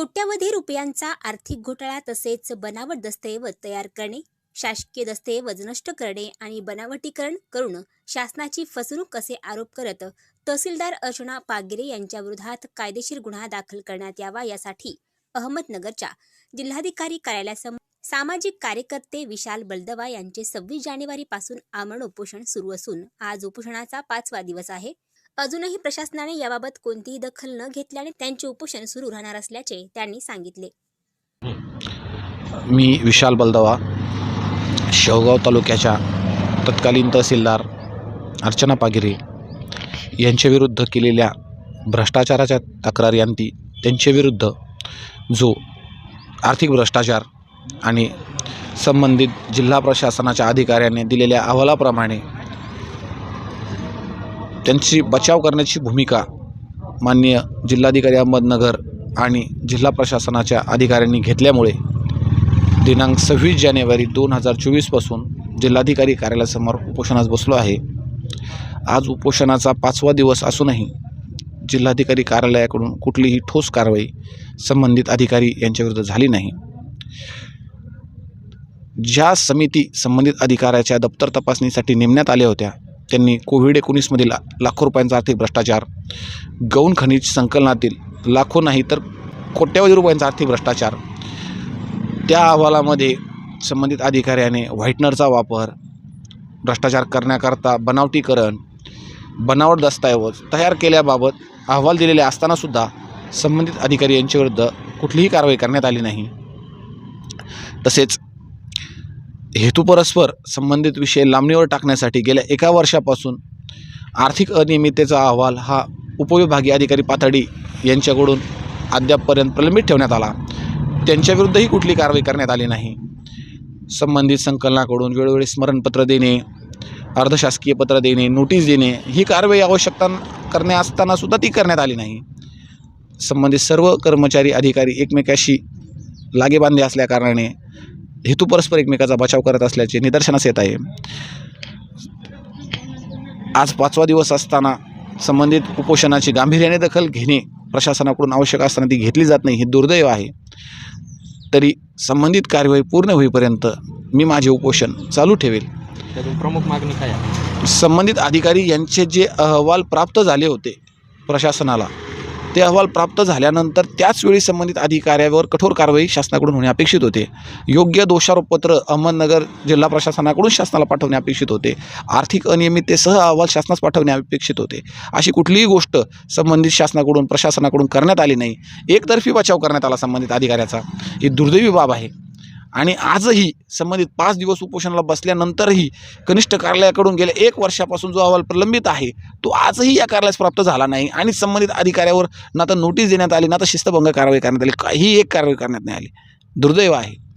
कोट्यवधी रुपयांचा आर्थिक घोटाळा तसेच बनावट दस्तऐवज तयार करणे शासकीय दस्तऐवज नष्ट करणे आणि बनावटीकरण करून शासनाची फसवणूक असे आरोप करत तहसीलदार अर्चना पागिरे यांच्या विरोधात कायदेशीर गुन्हा दाखल करण्यात यावा यासाठी अहमदनगरच्या जिल्हाधिकारी कार्यालयासमोर सामाजिक कार्यकर्ते विशाल बलदवा यांचे सव्वीस जानेवारीपासून आमरण उपोषण सुरू असून आज उपोषणाचा पाचवा दिवस आहे. अजूनही प्रशासनाने याबाबत कोणतीही दखल न घेतल्याने त्यांचे उपोषण सुरू राहणार असल्याचे त्यांनी सांगितले. मी विशाल बलदवा शेवगाव तालुक्याच्या तत्कालीन तहसीलदार अर्चना पागिरे यांच्याविरुद्ध केलेल्या भ्रष्टाचाराच्या तक्रारी त्यांच्याविरुद्ध जो आर्थिक भ्रष्टाचार आणि संबंधित जिल्हा प्रशासनाच्या अधिकाऱ्याने दिलेल्या अहवालाप्रमाणे त्यांची बचाव करण्याची भूमिका माननीय जिल्हाधिकारी अहमदनगर आणि जिल्हा प्रशासनाच्या अधिकाऱ्यांनी घेतल्यामुळे दिनांक सव्वीस जानेवारी दोन हजार चोवीसपासून जिल्हाधिकारी कार्यालयासमोर उपोषणास बसलो आहे. आज उपोषणाचा पाचवा दिवस असूनही जिल्हाधिकारी कार्यालयाकडून कुठलीही ठोस कारवाई संबंधित अधिकारी यांच्याविरुद्ध झाली नाही. ज्या समिती संबंधित अधिकाऱ्याच्या दप्तर तपासणीसाठी नेमण्यात आल्या होत्या त्यांनी कोविड एकोणीसमधील लाखो रुपयांचा आर्थिक भ्रष्टाचार गौण खनिज संकलनातील लाखो नाही तर कोट्यवधी रुपयांचा आर्थिक भ्रष्टाचार त्या अहवालामध्ये संबंधित अधिकाऱ्याने व्हाईटनरचा वापर भ्रष्टाचार करण्याकरता बनावटीकरण बनावट दस्तऐवज तयार केल्याबाबत अहवाल दिलेले असतानासुद्धा संबंधित अधिकारी यांच्याविरुद्ध कुठलीही कारवाई करण्यात आली नाही. तसेच हेतुपरस्पर संबंधित विषय लांबणीवर टाकण्यासाठी गेल्या एका वर्षापासून आर्थिक अनियमिततेचा अहवाल हा उपविभागीय अधिकारी पातळी यांच्याकडून अद्यापपर्यंत प्रलंबित ठेवण्यात आला. त्यांच्याविरुद्धही कुठली कारवाई करण्यात आली नाही. संबंधित संकलनाकडून वेळोवेळी स्मरणपत्र देणे अर्धशासकीय पत्र देणे नोटीस देणे ही कारवाई आवश्यकता करणे असतानासुद्धा ती करण्यात आली नाही. संबंधित सर्व कर्मचारी अधिकारी एकमेकाशी लागेबांधे असल्याकारणाने हेतुपरस्पर एकमेकाचा बचाव करत असल्याचे निदर्शनास येत आहे. आज पाचवा दिवस असताना संबंधित उपोषणाची गांभीर्याने दखल घेणे प्रशासनाकडून आवश्यक असताना ती घेतली जात नाही हे दुर्दैव आहे. तरी संबंधित कार्यवाही पूर्ण होईपर्यंत मी माझे उपोषण चालू ठेवेल. प्रमुख मागणी काय संबंधित अधिकारी यांचे जे अहवाल प्राप्त झाले होते प्रशासनाला ते अहवाल प्राप्त झाल्यानंतर त्याचवेळी संबंधित अधिकाऱ्यावर कठोर कारवाई शासनाकडून होणे अपेक्षित होते. योग्य दोषारोपपत्र अहमदनगर जिल्हा प्रशासनाकडून शासनाला पाठवणे अपेक्षित होते. आर्थिक अनियमिततेसह अहवाल शासनास पाठवणे अपेक्षित होते. अशी कुठलीही गोष्ट संबंधित शासनाकडून प्रशासनाकडून करण्यात आली नाही. एकतर्फी बचाव करण्यात आला संबंधित अधिकाऱ्याचा. ही दुर्दैवी बाब आहे. आणि आजही संबंधित पाच दिवस उपोषणाला बसल्यानंतरही कनिष्ठ कार्यालयाकडून गेल्या एक वर्षापासून जो अहवाल प्रलंबित आहे तो आजही या कार्यालयास प्राप्त झाला नाही आणि संबंधित अधिकाऱ्यावर ना तर नोटीस देण्यात आली ना तर शिस्तभंग कारवाई करण्यात आली काही एक कारवाई करण्यात नाही आली. दुर्दैव आहे.